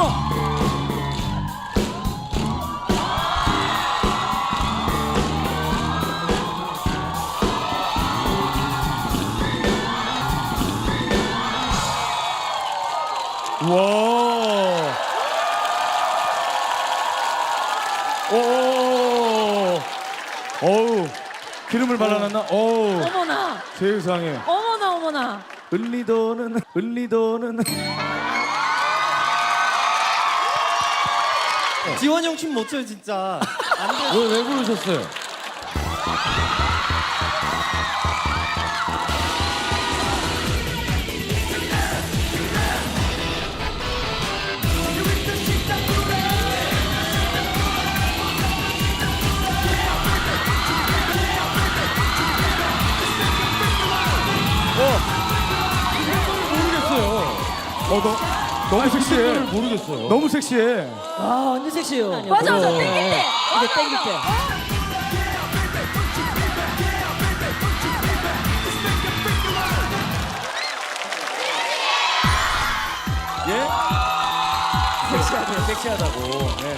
좋아. 와. 오. 어우. 기름을 발라놨나? 어우. 어머나, 세상에. 어머나, 어머나. 은리도는 은리도는 지원 형 춤 못 춰요 진짜. 왜, 왜 부르셨어요? 모르겠어요. 어, 너, 너무 섹시해. 모르겠어요. 너무 섹시해. 아 완전 섹시해요. 맞아, 맞아. 땡길 때. 땡길 때. 예? 섹시하다, 섹시하다고. 네.